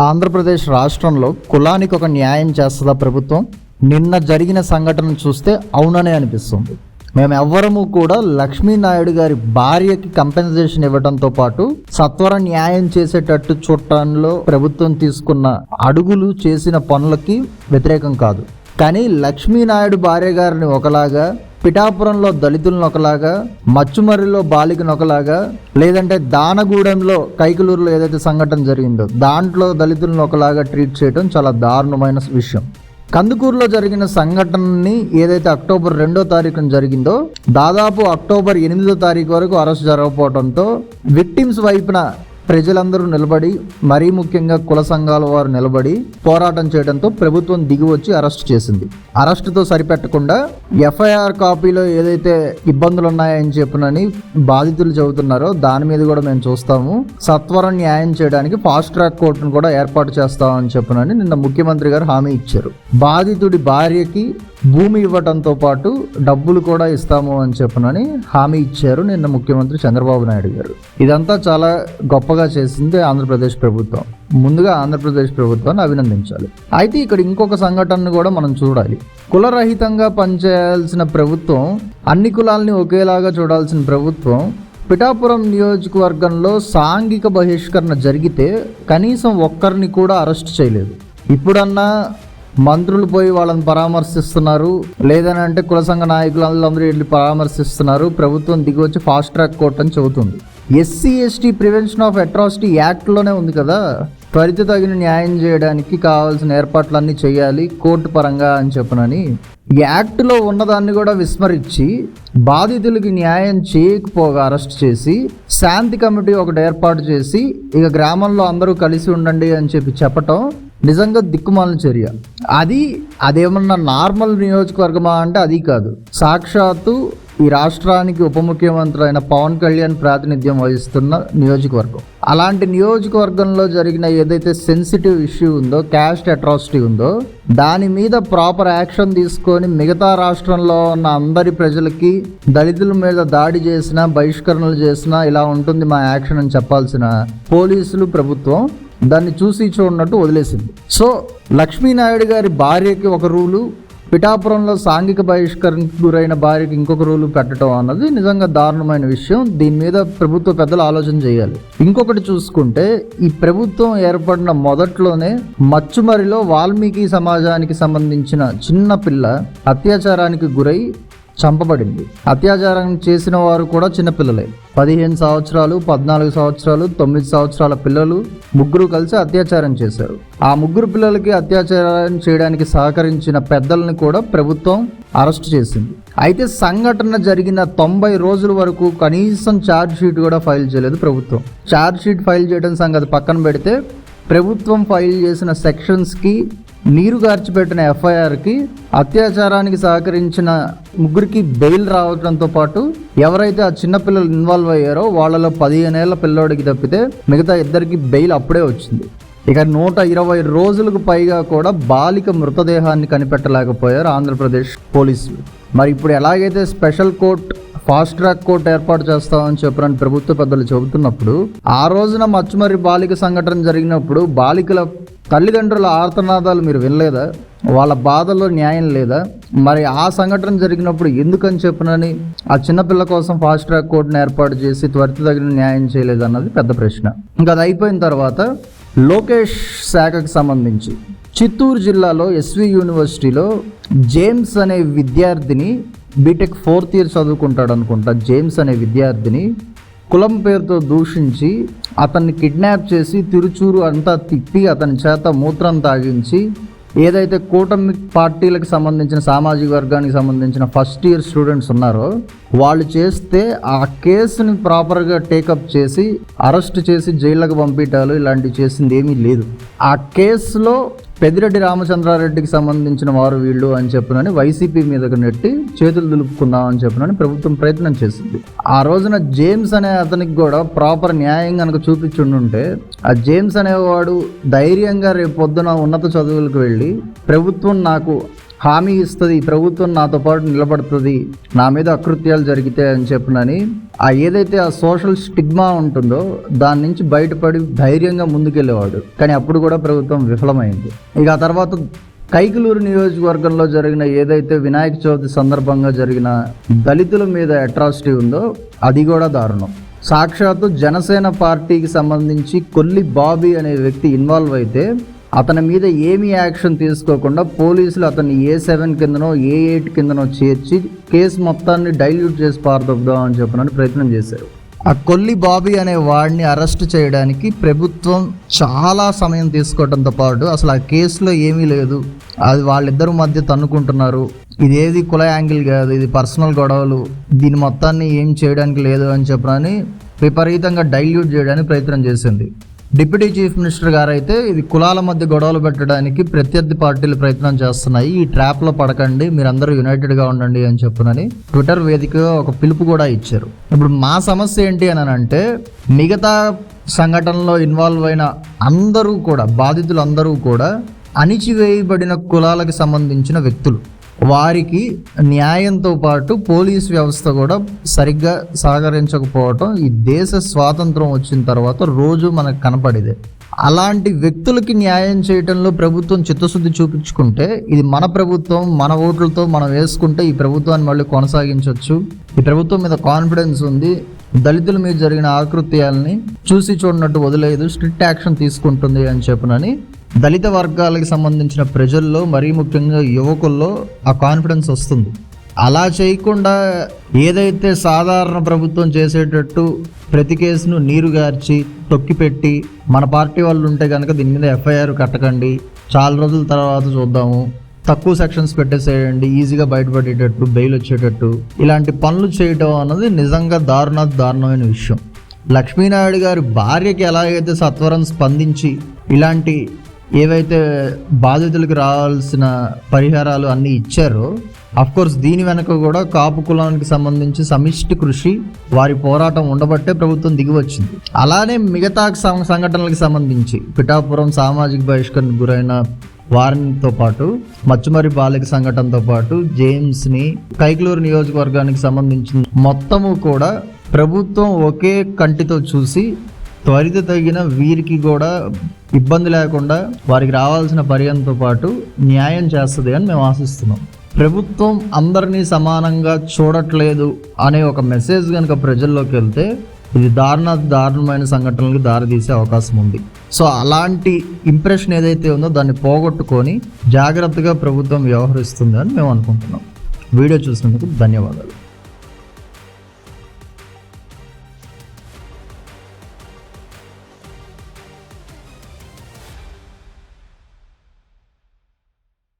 ఆంధ్రప్రదేశ్ రాష్ట్రంలో కులానికి ఒక న్యాయం చేస్తుందా ప్రభుత్వం? నిన్న జరిగిన సంఘటన చూస్తే అవుననే అనిపిస్తుంది. మేము ఎవ్వరము కూడా లక్ష్మీనాయుడు గారి భార్యకి కంపెన్సేషన్ ఇవ్వడంతో పాటు సత్వర న్యాయం చేసేటట్టు చూడటంలో ప్రభుత్వం తీసుకున్న అడుగులు చేసిన పనులకి వ్యతిరేకం కాదు. కానీ లక్ష్మీనాయుడు భార్య గారిని ఒకలాగా పిఠాపురంలో దళితులను ఒకలాగా మచ్చుమర్రిలో బాలికను ఒకలాగా లేదంటే దానగూడెంలో కైకలూరులో ఏదైతే సంఘటన జరిగిందో దాంట్లో దళితులను ఒకలాగా ట్రీట్ చేయడం చాలా దారుణమైన విషయం. కందుకూరులో జరిగిన సంఘటనని ఏదైతే అక్టోబర్ రెండో తారీఖున జరిగిందో దాదాపు అక్టోబర్ ఎనిమిదో తారీఖు వరకు అరెస్ట్ జరగకపోవడంతో విక్టిమ్స్ వైపున ప్రజలందరూ నిలబడి మరీ ముఖ్యంగా కుల సంఘాల వారు నిలబడి పోరాటం చేయడంతో ప్రభుత్వం దిగివచ్చి అరెస్ట్ చేసింది. అరెస్టుతో సరిపెట్టకుండా ఎఫ్ఐఆర్ కాపీలో ఏదైతే ఇబ్బందులు ఉన్నాయని చెప్పినని బాధితులు చెబుతున్నారో దాని మీద కూడా మేము చూస్తాము. సత్వరం న్యాయం చేయడానికి ఫాస్ట్ ట్రాక్ కోర్టును కూడా ఏర్పాటు చేస్తామని చెప్పినని నిన్న ముఖ్యమంత్రి గారు హామీ ఇచ్చారు. బాధితుడి భార్యకి భూమి ఇవ్వటంతో పాటు డబ్బులు కూడా ఇస్తాము అని చెప్పనని హామీ ఇచ్చారు నిన్న ముఖ్యమంత్రి చంద్రబాబు నాయుడు గారు. ఇదంతా చాలా గొప్పగా చేసింది ఆంధ్రప్రదేశ్ ప్రభుత్వం. ముందుగా ఆంధ్రప్రదేశ్ ప్రభుత్వాన్ని అభినందించాలి. అయితే ఇక్కడ ఇంకొక సంఘటనను కూడా మనం చూడాలి. కులరహితంగా పనిచేయాల్సిన ప్రభుత్వం అన్ని కులాల్ని ఒకేలాగా చూడాల్సిన ప్రభుత్వం పిఠాపురం నియోజకవర్గంలో సాంఘిక బహిష్కరణ జరిగితే కనీసం ఒక్కరిని కూడా అరెస్ట్ చేయలేదు. ఇప్పుడన్నా మంత్రులు పోయి వాళ్ళని పరామర్శిస్తున్నారు. లేదని అంటే కుల సంఘ నాయకులు అందరూ వెళ్ళి పరామర్శిస్తున్నారు. ప్రభుత్వం దిగివచ్చి ఫాస్ట్ ట్రాక్ కోర్ట్ అని చెబుతుంది. SC ST prevention of atrocity యాక్ట్లోనే ఉంది కదా? త్వరిత తగిన న్యాయం చేయడానికి కావాల్సిన ఏర్పాట్లన్నీ చేయాలి కోర్టు పరంగా అని చెప్పనని. యాక్ట్లో ఉన్నదాన్ని కూడా విస్మరించి బాధితులకి న్యాయం చేయకపోగా అరెస్ట్ చేసి శాంతి కమిటీ ఒకటి ఏర్పాటు చేసి ఇక గ్రామంలో అందరూ కలిసి ఉండండి అని చెప్పి చెప్పటం నిజంగా దిక్కుమాలిన చర్య. అది అదేమన్నా నార్మల్ నియోజకవర్గమా అంటే అది కాదు. సాక్షాత్తు ఈ రాష్ట్రానికి ఉప ముఖ్యమంత్రి అయిన పవన్ కళ్యాణ్ ప్రాతినిధ్యం వహిస్తున్న నియోజకవర్గం. అలాంటి నియోజకవర్గంలో జరిగిన ఏదైతే సెన్సిటివ్ ఇష్యూ ఉందో క్యాస్ట్ అట్రాసిటీ ఉందో దాని మీద ప్రాపర్ యాక్షన్ తీసుకొని మిగతా రాష్ట్రంలో ఉన్న అందరి ప్రజలకి దళితుల మీద దాడి చేసినా బహిష్కరణలు చేసినా ఇలా ఉంటుంది మా యాక్షన్ అని చెప్పాల్సిన పోలీసులు ప్రభుత్వం దాన్ని చూసి చూడనట్టు వదిలేసింది. సో లక్ష్మీనాయుడు గారి భార్యకి ఒక రూలు పిఠాపురంలో సాంఘిక బహిష్కరణకు గురైన భార్యకి ఇంకొక రూలు పెట్టడం అన్నది నిజంగా దారుణమైన విషయం. దీని మీద ప్రభుత్వ పెద్దలు ఆలోచన చేయాలి. ఇంకొకటి చూసుకుంటే ఈ ప్రభుత్వం ఏర్పడిన మొదట్లోనే మచ్చుమరిలో వాల్మీకి సమాజానికి సంబంధించిన చిన్న పిల్ల అత్యాచారానికి గురై చంపబడింది. అత్యాచారం చేసిన వారు కూడా చిన్నపిల్లలే పదిహేను సంవత్సరాలు పద్నాలుగు సంవత్సరాలు తొమ్మిది సంవత్సరాల పిల్లలు ముగ్గురు కలిసి అత్యాచారం చేశారు. ఆ ముగ్గురు పిల్లలకి అత్యాచారం చేయడానికి సహకరించిన పెద్దలను కూడా ప్రభుత్వం అరెస్ట్ చేసింది. అయితే సంఘటన జరిగిన తొంభై రోజుల వరకు కనీసం ఛార్జ్ షీట్ కూడా ఫైల్ చేయలేదు ప్రభుత్వం. ఛార్జ్ షీట్ ఫైల్ చేయడం సంగతి పక్కన పెడితే ప్రభుత్వం ఫైల్ చేసిన సెక్షన్స్కి నీరు గార్చిపెట్టిన ఎఫ్ఐఆర్కి అత్యాచారానికి సహకరించిన ముగ్గురికి బెయిల్ రావడంతో పాటు ఎవరైతే ఆ చిన్నపిల్లలు ఇన్వాల్వ్ అయ్యారో వాళ్ళలో పదిహేనేళ్ళ పిల్లోడికి తప్పితే మిగతా ఇద్దరికి బెయిల్ అప్పుడే వచ్చింది. ఇక నూట ఇరవై రోజులకు పైగా కూడా బాలిక మృతదేహాన్ని కనిపెట్టలేకపోయారు ఆంధ్రప్రదేశ్ పోలీసులు. మరి ఇప్పుడు ఎలాగైతే special court fast track court ఏర్పాటు చేస్తామని చెప్పారని ప్రభుత్వ పెద్దలు చెబుతున్నప్పుడు ఆ రోజున మచ్చుమర్రి బాలిక సంఘటన జరిగినప్పుడు బాలికల తల్లిదండ్రుల ఆర్తనాదాలు మీరు వినలేదా? వాళ్ళ బాధలో న్యాయం లేదా? మరి ఆ సంఘటన జరిగినప్పుడు ఎందుకని చెప్పినని ఆ చిన్నపిల్ల కోసం ఫాస్ట్ ట్రాక్ కోర్టును ఏర్పాటు చేసి త్వరిత తగిన న్యాయం చేయలేదు అన్నది పెద్ద ప్రశ్న. ఇంకా అది అయిపోయిన తర్వాత లోకేష్ శాఖకు సంబంధించి చిత్తూరు జిల్లాలో ఎస్వి యూనివర్సిటీలో జేమ్స్ అనే విద్యార్థిని బీటెక్ ఫోర్త్ ఇయర్ చదువుకుంటాడు అనుకుంటా జేమ్స్ అనే విద్యార్థిని కులం పేరుతో దూషించి అతన్ని కిడ్నాప్ చేసి తిరుచూరు అంతా తిప్పి అతని చేత మూత్రం తాగించి ఏదైతే కూటమి పార్టీలకు సంబంధించిన సామాజిక వర్గానికి సంబంధించిన ఫస్ట్ ఇయర్ స్టూడెంట్స్ ఉన్నారో వాళ్ళు చేస్తే ఆ కేసుని ప్రాపర్గా టేకప్ చేసి అరెస్ట్ చేసి జైళ్ళకు పంపించాలి ఇలాంటివి చేసింది ఏమీ లేదు. ఆ కేసులో పెద్దిరెడ్డి రామచంద్రారెడ్డికి సంబంధించిన వారు వీళ్ళు అని చెప్పినని వైసీపీ మీదకు నెట్టి చేతులు దులుపుకుందాం అని చెప్పినని ప్రభుత్వం ప్రయత్నం చేసింది. ఆ రోజున జేమ్స్ అనే అతనికి కూడా ప్రాపర్ న్యాయం కనుక చూపించుండుంటే ఆ జేమ్స్ అనేవాడు ధైర్యంగా రేపు పొద్దున ఉన్నత చదువులకు వెళ్ళి ప్రభుత్వం నాకు హామీ ఇస్తుంది ప్రభుత్వం నాతో పాటు నిలబడుతుంది నా మీద అకృత్యాలు జరిగితే అని చెప్పినని ఆ ఏదైతే ఆ సోషల్ స్టిగ్మా ఉంటుందో దాని నుంచి బయటపడి ధైర్యంగా ముందుకెళ్ళేవాడు. కానీ అప్పుడు కూడా ప్రభుత్వం విఫలమైంది. ఇక ఆ తర్వాత కైకలూరు నియోజకవర్గంలో జరిగిన ఏదైతే వినాయక చవితి సందర్భంగా జరిగిన దళితుల మీద అట్రాసిటీ ఉందో అది కూడా దారుణం. సాక్షాత్తు జనసేన పార్టీకి సంబంధించి కొల్లి బాబీ అనే వ్యక్తి ఇన్వాల్వ్ అయితే అతని మీద ఏమీ యాక్షన్ తీసుకోకుండా పోలీసులు అతన్ని ఏ సెవెన్ కిందనో ఏ ఎయిట్ కిందనో చేర్చి కేసు మొత్తాన్ని డైల్యూట్ చేసి పారదొద్దాం అని చెప్పడానికి ప్రయత్నం చేశారు. ఆ కొల్లి బాబీ అనే వాడిని అరెస్ట్ చేయడానికి ప్రభుత్వం చాలా సమయం తీసుకోవడంతో పాటు అసలు ఆ కేసులో ఏమీ లేదు. అది వాళ్ళిద్దరి మధ్య తన్నుకుంటున్నారు. ఇదేది కుల యాంగిల్ కాదు ఇది పర్సనల్ గొడవలు. దీని మొత్తాన్ని ఏం చేయడానికి లేదు అని చెప్పనని విపరీతంగా డైల్యూట్ చేయడానికి ప్రయత్నం చేసింది. డిప్యూటీ చీఫ్ మినిస్టర్ గారు అయితే ఇది కులాల మధ్య గొడవలు పెట్టడానికి ప్రత్యర్థి పార్టీలు ప్రయత్నం చేస్తున్నాయి. ఈ ట్రాప్లో పడకండి మీరందరూ యునైటెడ్గా ఉండండి అని చెప్పునని ట్విట్టర్ వేదిక ఒక పిలుపు కూడా ఇచ్చారు. ఇప్పుడు మా సమస్య ఏంటి అని అంటే మిగతా సంఘటనలో ఇన్వాల్వ్ అయిన అందరూ కూడా బాధితులు అందరూ కూడా అణిచివేయబడిన కులాలకు సంబంధించిన వ్యక్తులు. వారికి న్యాయంతో పాటు పోలీస్ వ్యవస్థ కూడా సరిగ్గా సహకరించకపోవటం ఈ దేశ స్వాతంత్రం వచ్చిన తర్వాత రోజు మనకు కనపడేదే. అలాంటి వ్యక్తులకి న్యాయం చేయడంలో ప్రభుత్వం చిత్తశుద్ధి చూపించుకుంటే ఇది మన ప్రభుత్వం మన ఓట్లతో మనం వేసుకుంటే ఈ ప్రభుత్వాన్ని మళ్ళీ కొనసాగించవచ్చు ఈ ప్రభుత్వం మీద కాన్ఫిడెన్స్ ఉంది. దళితుల మీద జరిగిన ఆకృత్యాలని చూసి చూడనట్టు వదిలేదు. స్ట్రిక్ట్ యాక్షన్ తీసుకుంటుంది అని చెప్పునని దళిత వర్గాలకు సంబంధించిన ప్రజల్లో మరీ ముఖ్యంగా యువకుల్లో ఆ కాన్ఫిడెన్స్ వస్తుంది. అలా చేయకుండా ఏదైతే సాధారణ ప్రభుత్వం చేసేటట్టు ప్రతి కేసును నీరు గార్చి తొక్కిపెట్టి మన పార్టీ వాళ్ళు ఉంటే కనుక దీని మీద ఎఫ్ఐఆర్ కట్టకండి. చాలా రోజుల తర్వాత చూద్దాము. తక్కువ సెక్షన్స్ పెట్టేసేయండి ఈజీగా బయటపడేటట్టు బెయిల్ వచ్చేటట్టు. ఇలాంటి పనులు చేయటం అన్నది నిజంగా దారుణ దారుణమైన విషయం. లక్ష్మీనాయుడు గారి భార్యకి ఎలాగైతే సత్వరం స్పందించి ఇలాంటి ఏవైతే బాధితులకు రావాల్సిన పరిహారాలు అన్నీ ఇచ్చారో కోర్స్ దీని వెనక కూడా కాపు కులానికి సంబంధించి సమిష్టి కృషి వారి పోరాటం ఉండబట్టే ప్రభుత్వం దిగి వచ్చింది. అలానే మిగతా సం- సంఘటనలకు సంబంధించి పిఠాపురం సామాజిక బహిష్కరణకు గురైన వారితో పాటు మచ్చుమరి బాలిక సంఘటనతో పాటు జేమ్స్ని కైక్లూరు నియోజకవర్గానికి సంబంధించిన మొత్తము కూడా ప్రభుత్వం ఒకే కంటితో చూసి త్వరిత తగిన వీరికి కూడా ఇబ్బంది లేకుండా వారికి రావాల్సిన పర్యంతో పాటు న్యాయం చేస్తుంది అని మేము ఆశిస్తున్నాం. ప్రభుత్వం అందరినీ సమానంగా చూడట్లేదు అనే ఒక మెసేజ్ కనుక ప్రజల్లోకి వెళ్తే ఇది దారుణ దారుణమైన సంఘటనలకు దారితీసే అవకాశం ఉంది. సో అలాంటి ఇంప్రెషన్ ఏదైతే ఉందో దాన్ని పోగొట్టుకొని జాగ్రత్తగా ప్రభుత్వం వ్యవహరిస్తుంది అని మేము అనుకుంటున్నాం. వీడియో చూసినందుకు ధన్యవాదాలు.